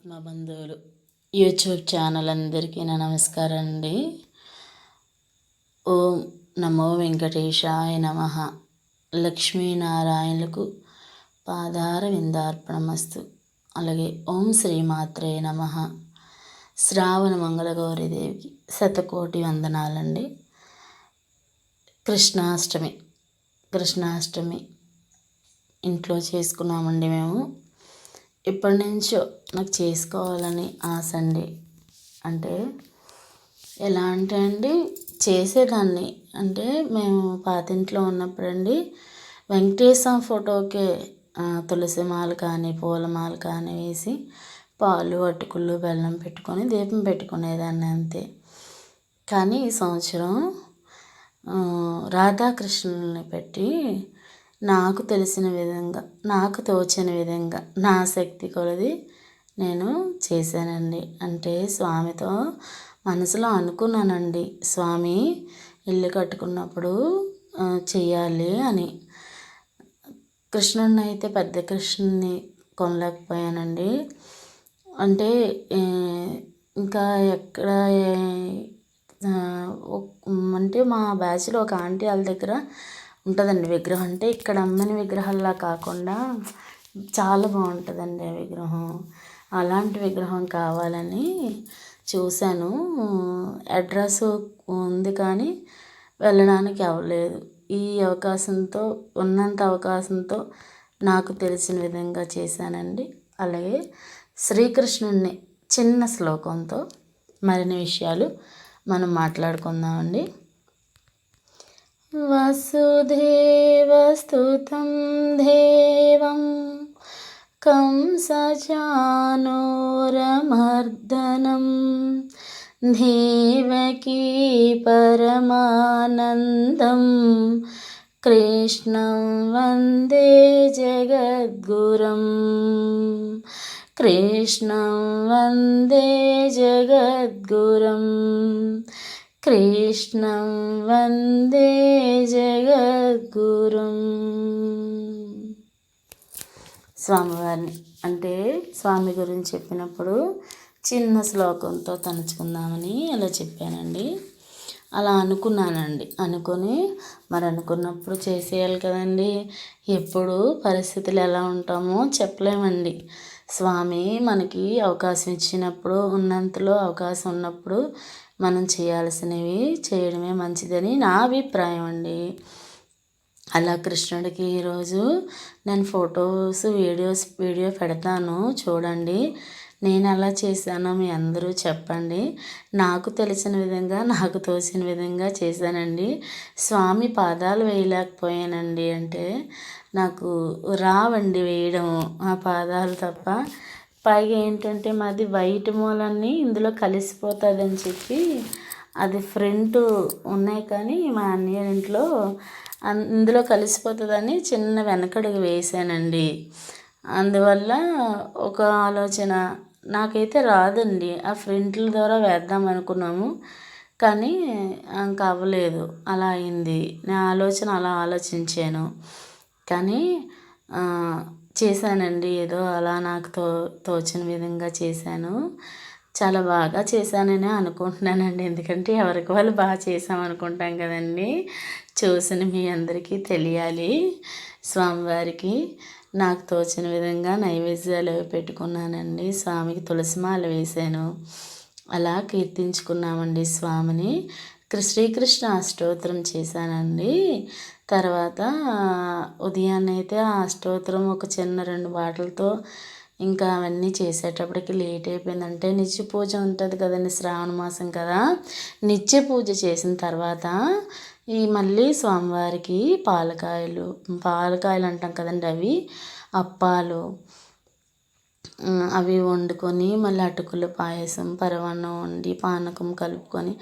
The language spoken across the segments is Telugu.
ఆత్మబంధువులు యూట్యూబ్ ఛానల్ అందరికీ నా నమస్కారం అండి. ఓం నమో వెంకటేశాయ నమ. లక్ష్మీనారాయణులకు పాదార విందార్పణమస్తు. అలాగే ఓం శ్రీమాత్రే నమ. శ్రావణ మంగళగౌరీదేవికి శతకోటి వందనాలండి. కృష్ణాష్టమి. కృష్ణాష్టమి ఇంట్లో చేసుకున్నామండి మేము. ఎప్పటి నుంచో నాకు చేసుకోవాలని ఆశ అండి. అంటే ఎలా అంటే అండి చేసేదాన్ని. అంటే మేము పాతింట్లో ఉన్నప్పుడండి వెంకటేశ్వర ఫోటోకే తులసి మాల కానీ పూలమాల కానీ వేసి పాలు అటుకులు బెల్లం పెట్టుకొని దీపం పెట్టుకునేదాన్ని అంతే. కానీ ఈ సంవత్సరం రాధాకృష్ణుల్ని పెట్టి నాకు తెలిసిన విధంగా నాకు తోచిన విధంగా నా శక్తి కొలది నేను చేశానండి. అంటే స్వామితో మనసులో అనుకున్నానండి స్వామి ఇల్లు కట్టుకున్నప్పుడు చెయ్యాలి అని. కృష్ణుడిని అయితే పెద్ద కృష్ణుని కొనలేకపోయానండి. అంటే ఇంకా ఎక్కడ అంటే మా బ్యాచ్లో ఒక ఆంటీ వాళ్ళ దగ్గర ఉంటుందండి విగ్రహం. అంటే ఇక్కడ అమ్మని విగ్రహాల్లా కాకుండా చాలా బాగుంటుందండి ఆ విగ్రహం. అలాంటి విగ్రహం కావాలని చూశాను. అడ్రస్ ఉంది కానీ వెళ్ళడానికి అవ్వలేదు. ఈ అవకాశంతో ఉన్నంత అవకాశంతో నాకు తెలిసిన విధంగా చేశానండి. అలాగే శ్రీకృష్ణుడిని చిన్న శ్లోకంతో మరిన్ని విషయాలు మనం మాట్లాడుకుందామండి. वसुधेवस्तुतं देवं कंसचानोरमर्दनं देवकी परमानन्दं। कृष्णं वन्दे जगद्गुरुं। कृष्णं वन्दे जगद्गुरुम् కృష్ణం వందే జగద్గురుం. స్వామివారిని అంటే స్వామి గురించి చెప్పినప్పుడు చిన్న శ్లోకంతో తలుచుకుందామని అలా చెప్పానండి. అలా అనుకున్నానండి. అనుకొని మరి అనుకున్నప్పుడు చేసేయాలి కదండి. ఎప్పుడు పరిస్థితులు ఎలా ఉంటామో చెప్పలేమండి. స్వామి మనకి అవకాశం ఇచ్చినప్పుడు ఉన్నంతలో అవకాశం ఉన్నప్పుడు మనం చేయాల్సినవి చేయడమే మంచిదని నా అభిప్రాయం అండి. అలా కృష్ణుడికి ఈరోజు నేను ఫొటోస్ వీడియోస్ వీడియో పెడతాను. చూడండి. నేను అలా చేశానో మీ అందరూ చెప్పండి. నాకు తెలిసిన విధంగా నాకు తోసిన విధంగా చేశానండి. స్వామి పాదాలు వేయలేకపోయానండి అంటే నాకు రావండి వేయడం ఆ పాదాలు తప్ప. పైగా ఏంటంటే మాది వైట్ మూలన్నీ ఇందులో కలిసిపోతుందని చెప్పి అది ఫ్రంట్ ఉన్నాయి కానీ మా అన్నయ్య ఇంట్లో ఇందులో కలిసిపోతుందని చిన్న వెనకడుగు వేసానండి అందువల్ల ఒక ఆలోచన నాకైతే రాదండి. ఆ ఫ్రింట్ల ద్వారా వేద్దాం అనుకున్నాము. కానీ ఇంకా అవ్వలేదు. అలా అయింది. నా ఆలోచన అలా ఆలోచించాను. కానీ చేశానండి. ఏదో అలా నాకు తో తోచిన విధంగా చేశాను. చాలా బాగా చేశానని అనుకుంటున్నానండి. ఎందుకంటే ఎవరికి వాళ్ళు బాగా చేసాం అనుకుంటాం కదండి. చూసిన మీ అందరికీ తెలియాలి. స్వామివారికి నాకు తోచిన విధంగా నైవేద్యాలు పెట్టుకున్నానండి. స్వామికి తులసిమాల వేశాను. అలా కీర్తించుకున్నామండి స్వామిని. శ్రీకృష్ణ అష్టోత్తరం చేశానండి. తర్వాత ఉదయాన్నే అయితే ఆ అష్టోత్తరం ఒక చిన్న రెండు బాటలతో ఇంకా అవన్నీ చేసేటప్పటికి లేట్ అయిపోయిందంటే నిత్య పూజ ఉంటుంది కదండి శ్రావణ మాసం కదా. నిత్య పూజ చేసిన తర్వాత ఈ మళ్ళీ స్వామివారికి పాలకాయలు పాలకాయలు అంటాం కదండి అవి అప్పాలు అవి వండుకొని మళ్ళీ అటుకుల పాయసం పరమాన్నం వండి పానకం కలుపుకొని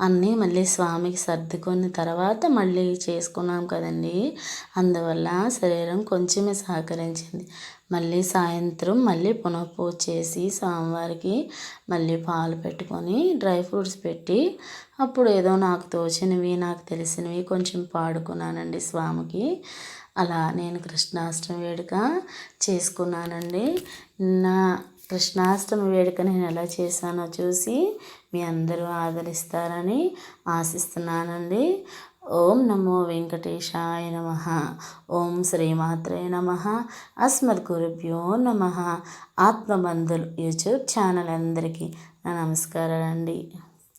అన్నీ మళ్ళీ స్వామికి సర్దుకొని తర్వాత మళ్ళీ చేసుకున్నాం కదండి. అందువల్ల శరీరం కొంచెమే సహకరించింది. మళ్ళీ సాయంత్రం మళ్ళీ పునఃపూజ చేసి స్వామివారికి మళ్ళీ పాలు పెట్టుకొని డ్రై ఫ్రూట్స్ పెట్టి అప్పుడు ఏదో నాకు తోచినవి నాకు తెలిసినవి కొంచెం పాడుకున్నానండి స్వామికి. అలా నేను కృష్ణాష్టమి వేడుక చేసుకున్నానండి. నా కృష్ణాష్టమి వేడుక నేను ఎలా చేశానో చూసి మీ అందరూ ఆదరిస్తారని ఆశిస్తున్నానండి. ఓం నమో వెంకటేశాయ నమ. ఓం శ్రీమాత్రే నమ. అస్మద్ గురుభ్యో నమ. ఆత్మబంధులు యూట్యూబ్ ఛానల్ అందరికీ నా నమస్కారాలండి.